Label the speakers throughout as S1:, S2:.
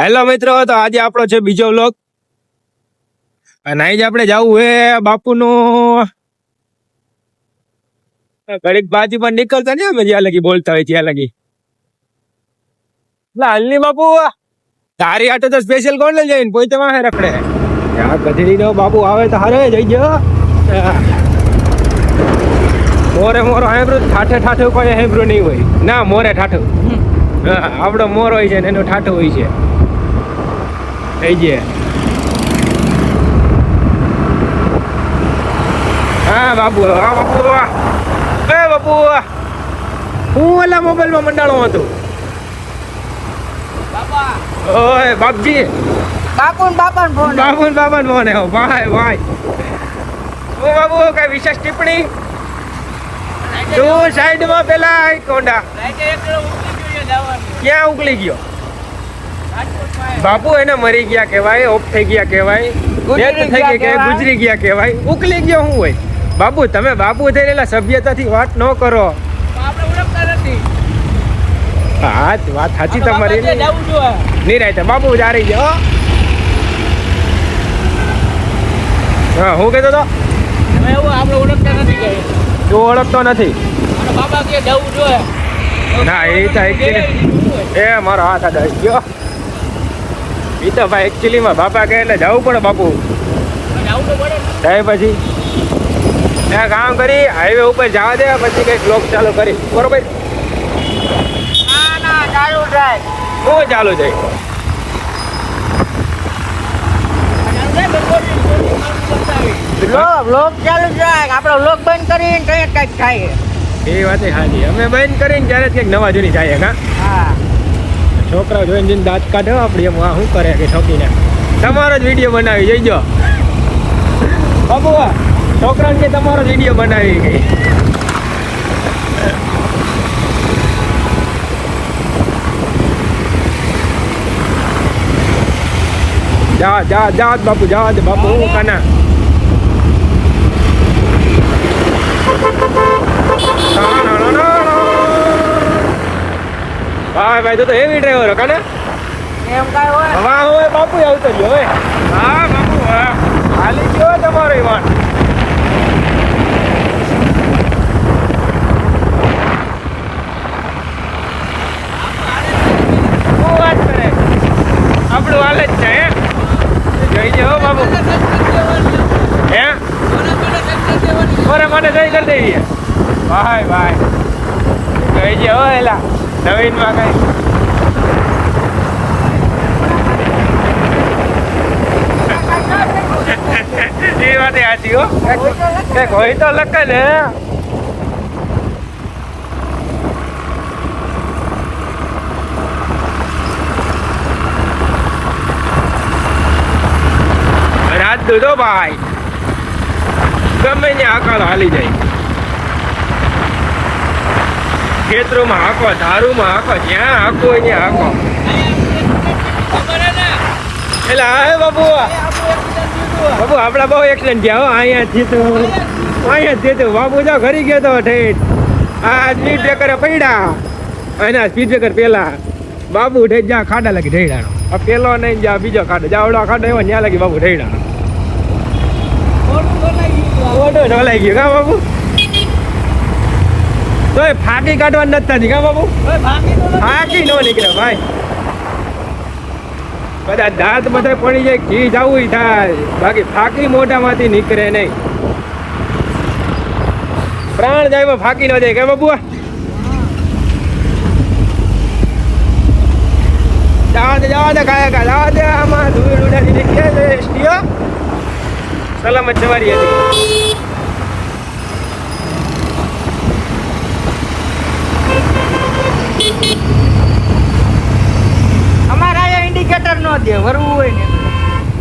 S1: Hello મિત્રો તો આજે આપણો છે બીજો વ્લોગ અને આજે આપણે જવું હે બાપુનું. ઘડીક બાજી પણ નીકળતા નહીં અમે જ્યાં લગી બોલતા હોય ત્યાં લગી. હલની બાપુ તારી આટો તો સ્પેશિયલ કોણ લઈ જઈને કોઈ તમારે રખડે. આ ગધેડી નો બાપુ આવે તો હારે જઈ ગયો. મોરે મોરો હેબ્રુ ઠાઠે ઠાઠે કોઈ હેબ્રુ નહીં હોય. ના મોરે ઠાઠું. હા, આપણો મોર હોય છે ને એનો ઠાઠો હોય છે. થઈ ગયા હા બાપુ હા બાપુ. એ બાપુ. હું ઓલા મોબાઈલમાં મંડાણો હતો. ઓય બાપજી.
S2: બાપુન ને બાપા ફોન
S1: બાપુ ને બાપા ને ફોન આવ્યો ભાઈ ભાઈ. ઓ બાપુ કઈ વિશેષ ટિપ્પણી? તું સાઈડમાં પેલા કોંડા. ક્યાં ઉકલી ગયો? બાપુ એને મરી ગયા કહેવાય ઓફ થઈ ગયા કહેવાય થઈ
S2: ગયા કહેવાય.
S1: ગુજરી ગયા કહેવાય ઉકલી ગયો હું હોય. બાપુ તમે બાપુ થઈ રહેલા સભ્યતાથી વાત ન કરો. હા વાત સાચી તમારી. નહીં રાઈતે બાપુ જારી ગયો. હા હું કહેતો તો તું ઓળખતો નથી. ના એ તો એ મારો હાથ આ ગયો. એ તો ભાઈ એકચ્યુઅલી માં બાપા કહે એટલે જવું પડે બાપુ. જાય પછી. ત્યાં કામ કરી હાઈવે ઉપર જવા દે પછી કંઈક બ્લોક ચાલુ કરી. બરોબર?
S2: ચાલુ થાય
S1: હું ચાલુ જાય
S2: લોક લોક ચાલુ થાય આપણો લોક બંધ કરીને કંઈક કંઈક થાય.
S1: એ વાત હાજી અમે બંધ કરીને ત્યારે કંઈક નવા જૂની જાય
S2: હા.
S1: છોકરાઓ જોઈને જઈને દાંત કાઢે આપણી એમ આ શું કરે કે ઠોકીને તમારો જ વીડિયો બનાવી જઈજો બાબુઆ છોકરાને કે તમારો જ વીડિયો બનાવી ગઈ જા જા જા બાપુ જા બાપુ હું કાના? ના, ના, ના. ભાઈ ભાઈ તું તો હેવી ડ્રાઈવર કાના?
S2: એમ કઈ હોય?
S1: વાહ હોય બાપુ આવતો રહ્યો હવે હા બાપુ હા. હાલી ગયો તમારો વાન શું વાત કરે? આપણું હાલ જ છે હે? જોઈ જાઓ બાબુ હે? ઓરે મને સહી કરી દેવી ભાઈ ભાઈ. જોઈ જાઓ એલા. નવીનમાં કઈ એ વાત સાચી હો કંઈક હોય તો લખે ને રાત દૂધો ભાઈ ગમે ને આકાળ હાલી જાય ખેતરોમાં હાકો ધારુમાં હાકો જ્યાં હાકો હોય ત્યાં હાકો એટલે હા બાબુ બાબુ આપણા બહુ એક્સિડન્ટ થયા હો અહીંયાથી તો અહીંયાથી તો બાબુ જો ઘરી ગયો તો ઠેઠ. આ સ્પીડ બ્રેકર પડ્યા. એના સ્પીડ બ્રેકર પેલા બાબુ ઠેઠ જા ખાડા લાગી ઢેડાનો આ પેલો નહીં જ્યાં બીજો ખાડો. જાવડો ખાડો એવો, ત્યાં લાગી બાબુ ઢેડાનો ઓટો ઢોલાઈ ગયો. કા બાબુ તોય ફાંકી કાઢવા નથી થતી કા બાબુ? ફાંકી નો નીકળે ભાઈ. બધા દાંત બધા પડી જાય ઘી જવું થાય. બાકી ફાંકી મોઢામાંથી નીકળે નહીં. પ્રાણ જાય ફાંકી ન જાય કે બાબુ? જવા દે જવા દે કાયા કા જવા દે આમાં ધૂળ ઉડાડી એસટીઓ સલામત સવારી હતી
S2: અમારે ઇન્ડિકેટર નો દે વરવું હોય ને.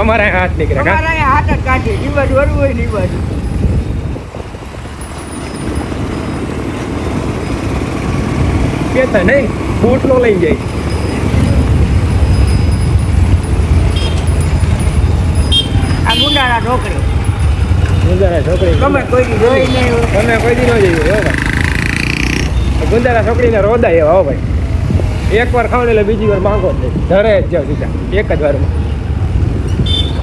S1: અમારે હાથ નીકળે
S2: અમારે હાથ જ કાઢે ઈ બાજુ વરવું હોય ને ઈ બાજુ.
S1: કેતા નહીં બૂટ નો લઈ જાય.
S2: આ ગુંડાળા ઢોકળી.
S1: ગુંજારા છોકરી
S2: તમે કોઈ દી જોઈ નહીં
S1: તમે કોઈ દી ન જઈએ ગુંદારા છોકરીને રોદાય એવા હો ભાઈ. એક વાર ખાવ એટલે બીજી વાર માંગો જ નહીં. ધરે જ જાવ સીધા. એક જ વારમાં.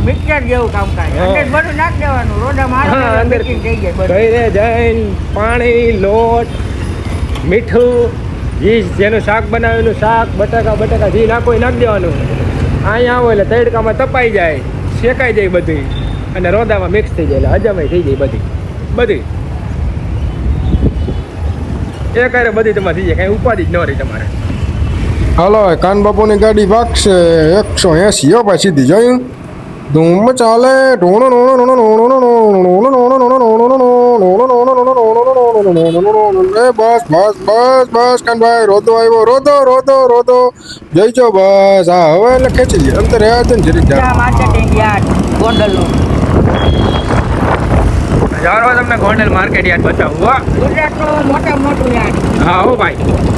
S2: મિક્સર જેવું કામ
S1: હા.
S2: અંદર બધું નાખી દેવાનું. રોડા
S1: હા, અંદર.
S2: થઈ જાય
S1: ઘરે જઈને પાણી લોટ મીઠું ઘી જેનું શાક બનાવેલું શાક બટાકા બટાકા ઘી નાખો એ નાખી દેવાનું. અહીંયા આવો એટલે તડકામાં તપાઈ જાય શેકાઈ જાય બધી અને રોદામાં મિક્સ થઈ જાય એટલે હજામાઈ થઈ જાય બધી. બધી. એ કરે બધી તમારે થઈ જાય કાંઈ ઉપાધિ જ ન રહી તમારે.
S3: હાલો કાનબાપુની ગાડી ભાગશે એકસો એસી હો પછી સીધી જોયું ધૂમ ચાલે ઢોણો નોણો નોણો નોણો નોણો નોણો નોણો નોણો બસ બસ બસ બસ કાનભાઈ રોતો આવ્યો રોતો રોતો રોતો જઈ જો બસ હા હવે એટલે ખેંચી દે અંતર રહ્યા છે ને જરીક
S1: જાણવા તમને ગોંડલ માર્કેટ યાદ બતાવું હા
S2: મોટા મોટું યાદ
S1: હા હો ભાઈ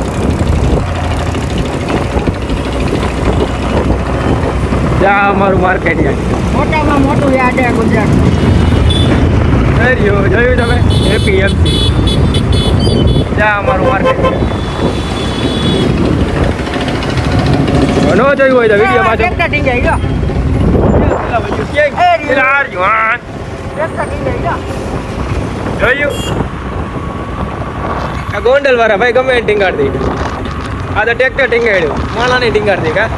S1: જા અમારું માર્કેટ યાદ
S2: મોટામાં મોટું યાર્ડ છે ગુજરાત.
S1: જોયું જોયું તમે. એપીએમસી જા અમારું માર્કેટ ઘણો જોયું હોય તો વીડિયો પાછો.
S2: થઈ જાય જો જાય?
S1: આ ગોંડલ વાળા ભાઈ ગમે ટીંગાડી દે. આ તો ટ્રેક્ટર ટીંગાડ્યું. માણા નહીં ટીંગાડી કા?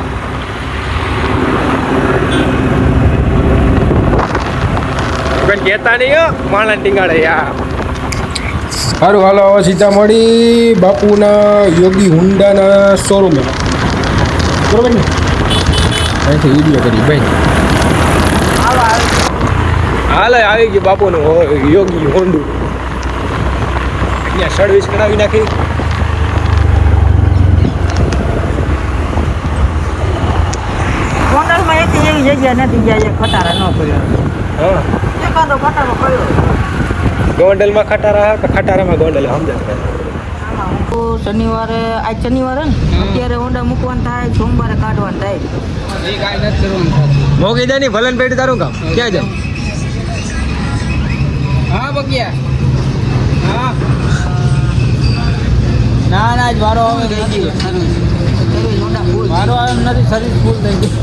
S1: પણ કહેતા નહીં હો. માણા ટીંગાડે યાર
S3: સારું હાલો હવે સીતામઢી બાપુના યોગી હુંડાના શોરૂમે બરોબર ને? અહીંથી વીડિયો કરી ભાઈ
S2: આવા
S1: હાલ આવી ગયું બાપુનું યોગી હોન્ડું અહીંયા સર્વિસ કરાવી નાખી.
S2: ગોંડલમાં એક એવી જગ્યા નથી જ્યાં એક ખટારા ન કર્યો
S1: હા.
S2: એકાદો ખટારો
S1: ગોંડલમાં ખટારા કે ખટારામાં ગોંડલ સમજાય
S2: હું શનિવારે આજ શનિવારે ને અત્યારે ઓંડા મૂકવાનું થાય સોમવારે કાઢવાનું થાય.
S1: મોગી દે ની ભલન પેટી તારું કામ. ક્યાં જાય
S4: હા બગિયા. હા. ના ના જ મારો હવે થઈ ગયો. મારો એમ નથી સર્વિસ ફૂલ થઈ ગઈ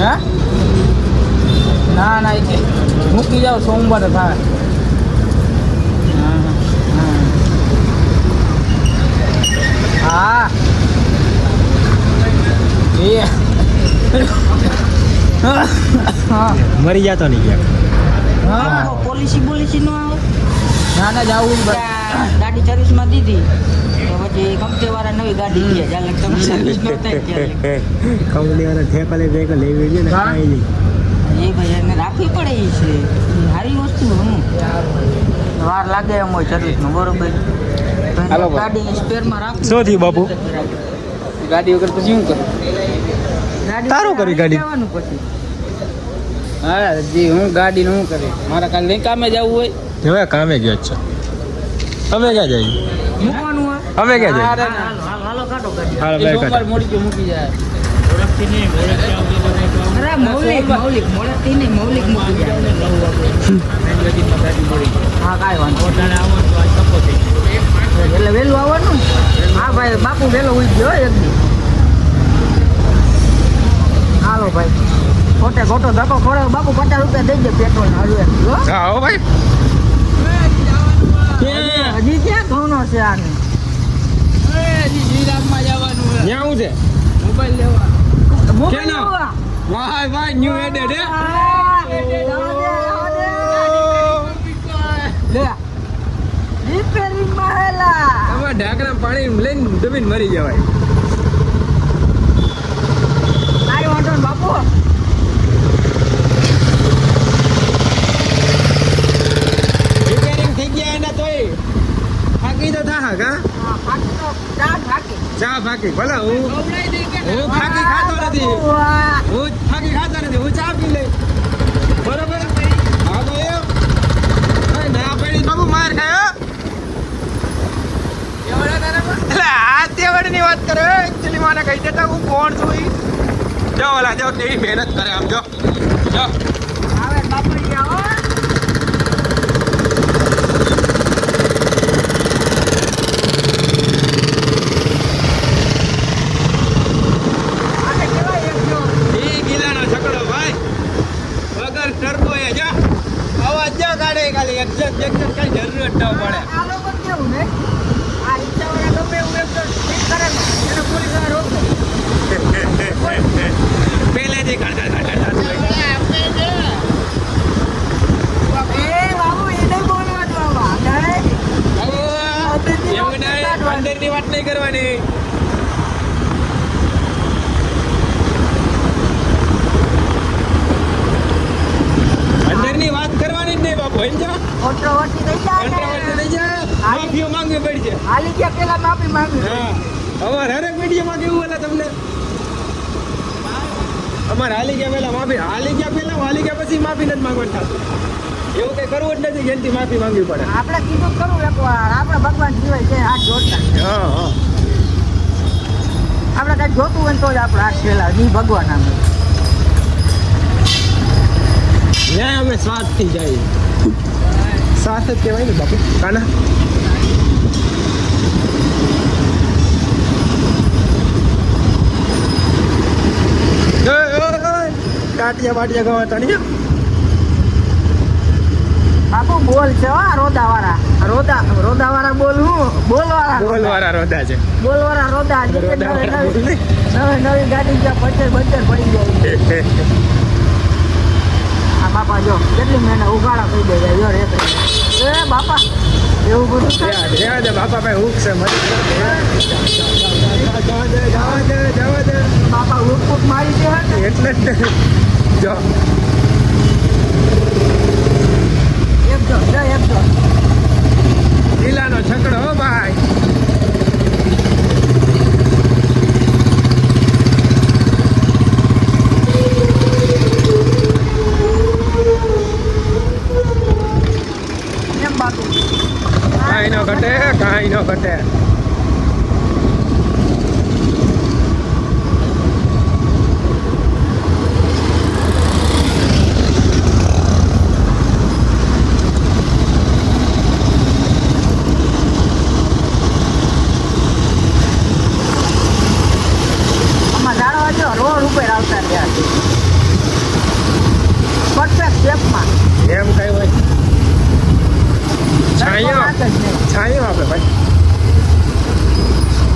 S4: હા? ના ના એ મૂકી જાઓ સોમવારે થાય. હા, હા હા એ.
S1: મરી જતો નહીં ગયા
S4: હા.
S2: પોલિસી પોલિસી નો આવે?
S4: ના ના જાવું
S2: ગાડી સર્વિસમાં દીધી. તો પછી કંપની વાળા નવી ગાડી જ્યારે તમે સર્વિસ ન થાય
S1: કંપની વાળા ઠેકા લઈ લેવી છે ને. કાંઈ નહીં.
S2: એ ભાઈ એને રાખવી પડે એ છે. સારી વસ્તુ હમ વાર લાગે એમ હોય સર્વિસમાં બરોબર. ગાડી સ્પેરમાં રાખવું
S1: શું થયું બાપુ?
S4: ગાડી વગર પછી શું કરું?
S2: ગાડી
S1: તારું કરી ગાડી.
S4: હા જી હું ગાડી નું કરી? મારા કાલે નહીં કામે જવું હોય?
S1: હવે કામે ગયો છે. અમે ક્યાં જઈએ
S2: મૂકવાનું હોય?
S1: અમે ક્યાં જઈએ
S2: હાલો. હાલો હાલો કાઢો ગાડી.
S1: હાલો બે કાઢો.
S4: મોડી ગયો મૂકી જાય.
S2: અરે મૌલિક મૌલિક મોડેથી નહીં મૌલિક મૂકી જાય. હા કાંઈ વાંધો એટલે વહેલું આવવાનું? હા ભાઈ બાપુ વહેલો ઉઈ ગયો એક દી. હાલો ભાઈ. ખોટે ખોટો ધક્કો ખોડે બાપુ પચાસ રૂપિયા દઈ દે પેટ્રોલ હળવે. હો?
S1: ભાઈ.
S2: હજી ક્યાં ઘઉંનો છે આને?
S4: શ્રીરામમાં જવાનું
S1: છે?
S4: મોબાઈલ લેવા.
S2: મોબાઈલ લેવા. Why, why, new edit, eh?
S1: Repairing ઢાંકણા પાણી લઈને મરી જવાય
S2: આઈ વોન્ટ બાપુ
S1: થઈ ગયા એના તોય ફાકી તો થા કા
S2: ચા ફાકી
S1: ચા ફાકી ભલે હું હું ફાકી ખાતો નથી હું ખાતો નથી હું ચા પી લઈ બરોબર? હા તો એમ ના પડી. બાબુ માર ખાયો તેવડની વાત કરે એકચ્યુઅલી મને કહી દેતા હું કોણ છું જો ઓલા જો કેવી મહેનત કરે આમ જો. જો.
S2: ની
S1: અંદરની વાત કરવાની જ નહીં તમને? અમારે હાલી ગયા માફી હાલી ગયા પહેલા પછી માફી નથી માંગવાનું. એવું કઈ કરવું જ નથી જલ્દી માફી માંગવી પડે.
S2: આપણે કીધું કરવું આપણે ભગવાન જીવે છે હાથ જોડતા
S1: હા હા.
S2: આપણે કાંઈ જોતું હોય તો જ આપણે હાથ ફેલા ની ભગવાન આમ.
S1: લે અમે સ્વાદથી જઈએ સ્વાદ જ કહેવાય ને બાપુ. કાના? કાટિયા બાટિયા ગવા નહીં
S2: બાપુ બોલ છે હો રોદા વાળા રોદા રોદા વાળા બોલ હું? બોલ વાળા
S1: બોલ વાળા રોદા છે.
S2: બોલ વાળા રોદા
S1: છે
S2: નવી નવી ગાડી જ્યાં પંચર બંચર પડી જાય આ બાપા જો કેટલી મહેનત ઉગાડા થઈ જાય જો રે એ બાપા એવું બધું?
S1: રેવા દે, બાપા ભાઈ હુક છે મદદ જવા દે જવા દે જવા દે
S2: બાપા હુક હુક મારી દે.
S1: એટલે જ. જો
S2: જો જો જો.
S1: લીલાનો છકડો હો ભાઈ
S2: એમ બાપુ
S1: કાંઈ નો ઘટે કાંઈ નો ઘટે
S2: આમાં જાણવા જો રોડ ઉપર આવતા રહ્યા છે પરફેક્ટ શેપમાં
S1: એમ કઈ હોય છાંયો
S2: વાત જ નહીં.
S1: છાંયો આપણે ભાઈ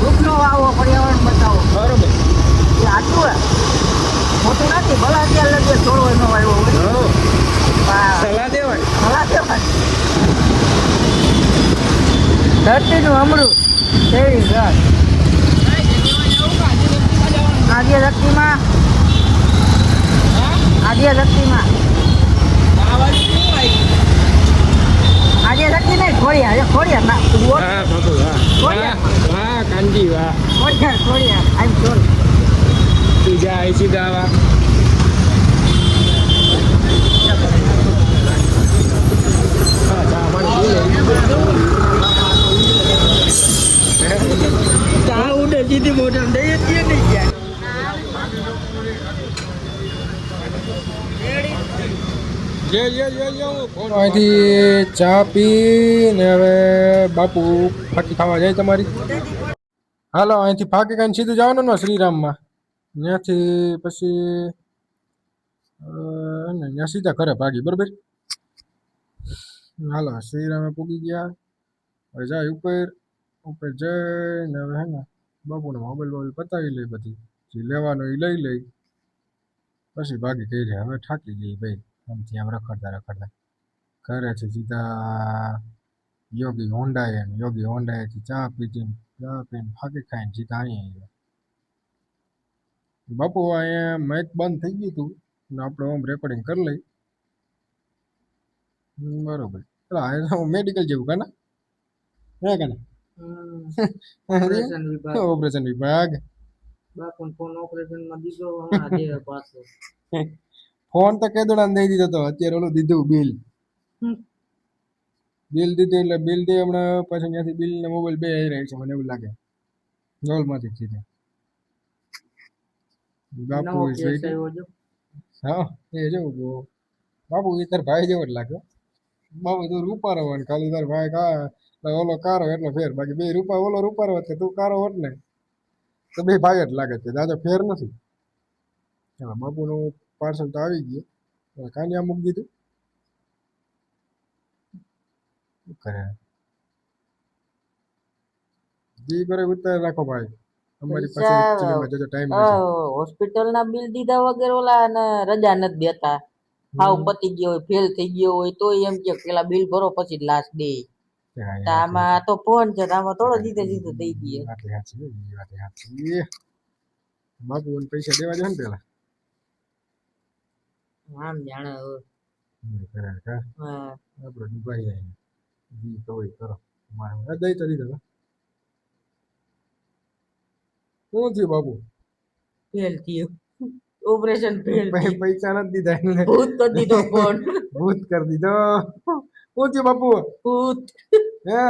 S2: વૃક્ષનો વાવો પર્યાવરણ બચાવો
S1: બરોબર
S2: એ સાચું હે મોટું નથી ભલે અત્યારે લગી થોડો એનો આવ્યો હોય
S1: હો
S2: વાહ.
S1: સલાહ દેવાય
S2: ભલા કેવાય. ધરતીનું અમૃત કેવી ઘર આજે શક્તિમાં. આદ્ય શક્તિમાં. આજે શક્તિ નહીં ખોડિયા એ ખોડિયા ના ખોડિયા
S1: વાહ વાહ વાહ. કાનજી
S2: ખોડિયા આઈ સોલ
S1: તું જા અહીં સીધા વાહ ચા
S2: ઉડે સીધી મોઢા દઈએ છીએ નહીં જાય
S1: જે જે જે જે હું ફોન
S3: અહીંથી ચા પી ને હવે બાપુ ફાકી ખાવા જાય તમારી. હાલો, અહીંથી ફાકી ખાઈને સીધું જવાનું ને શ્રીરામમાં. ત્યાંથી પછી ને ત્યાં સીધા ઘરે ભાગી, બરોબર? હાલો, શ્રીરામે પૂગી ગયા. હવે જાય ઉપર ઉપર જઈને હવે હે ને બાપુને મોબાઈલ બોબાઈલ પતાવી લઈ બધી. જે લેવાનો એ લઈ લઈ પછી ભાગી ગઈ હવે થાકી ગઈ ભાઈ. આમથી આમ રખડતા રખડતા. ઘરેથી સીધા યોગી હોન્ડાએ યોગી હોન્ડાએથી ચા પીધી ચા પીને ફાકી ખાઈને સીધા અહીંયા આવ્યા. બાપુ અહીંયા મેચ બંધ થઈ ગયું હતું ને આપણે આમ રેકોર્ડિંગ કરી લઈ બરોબર. આ મેડિકલ જેવું કાના હે કાના
S2: ઓપરેશન વિભાગ. બાપુ ફોન ઓપરેશનમાં દીધો પાછો.
S3: ફોન તો કેદોડા દઈ દીધો તો અત્યારે ઓલું દીધું બિલ. બિલ દીધું એટલે બિલ દે હમણાં પાછું ત્યાંથી બિલ ને મોબાઈલ બે આવી રહ્યા છે મને એવું લાગે. ગોલમાંથી જ સીધા. બાપુ હા એ જો બાપુ એ તાર ભાઈ જેવો જ લાગ્યો. બાપુ તું રૂપારો હોય ને ખાલી તાર ભાઈ કા ઓલો કારો એટલો ફેર. બાકી બે રૂપા ઓલો રૂપારો હોત તું કારો હોત ને તો બે ભાઈ જ લાગે છે. દાદા ફેર નથી. બાપુ બાપુનું પાર્સલ તો આવી ગયું હવે કાન્યા મૂકી દીધું શું કરે જી કરે ઉતાર રાખો ભાઈ અમારી પાસે
S2: પૈસા
S3: actually જજો ટાઈમ નથી
S2: હોસ્પિટલ ના બિલ દીધા વગર ઓલા ને રજા નથી દેતા હાવ પતી ગયો હોય ફેલ થઈ ગયો હોય તો એમ કે પેલા બિલ ભરો પછી લાસ્ટ દે તો આમાં તો ફોન છે તો આમાં થોડો દીધે દીધે દઈ દઈએ
S3: વાત સાચી હો, ઈ વાત સાચી બાપુ પૈસા દેવા જાય ને પેલા
S2: આમ જાણે
S3: કરે કા
S2: હા.
S3: આપણે જી કહો કરો. મારે દઈ તો શું થયું બાબુ
S2: ફેલ થયું. ઓપરેશન ફેલ
S3: પૈસા નથી દીધા એને
S2: ભૂત કરી દીધો ફોન
S3: ભૂત કરી દીધો. શું થયું બાપુ?
S2: ભૂત.
S3: હે?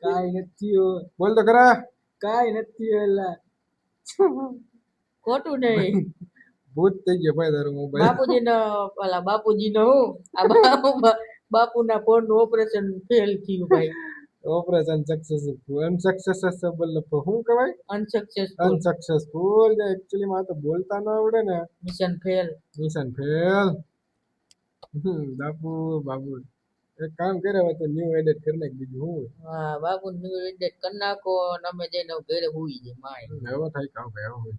S4: કાઈ નથી
S3: બોલ તો ખરા.
S4: કાઈ નથી એલા.
S2: ખોટું નહીં.
S3: ભૂત થઈ ગયો ભાઈ તારો મોબાઈલ
S2: બાપુજી નો ઓલા બાપુજી નો હું? આ બાપુ બાપુ ના ફોનનું ઓપરેશન ફેલ થયું ભાઈ.
S3: ઓપરેશન સક્સેસફુલ અનસક્સેસફુલ શું કહેવાય?
S2: અનસક્સેસફુલ
S3: અનસક્સેસફુલ એકચ્યુઅલી માં તો બોલતા ન આવડે ને.
S2: મિશન ફેલ
S3: મિશન ફેલ બાપુ બાબુ એક કામ કરે હવે તો ન્યુ એડિટ કરી નાખ બીજું હું
S2: હા બાપુ ન્યુ એડિટ કરી નાખો અને અમે જઈને ઘરે હોઈ જાય માય
S3: હવે થાય કામ ભાઈ હવે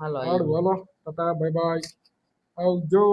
S2: હાલો
S3: હાલો ટાટા બાય બાય આવજો.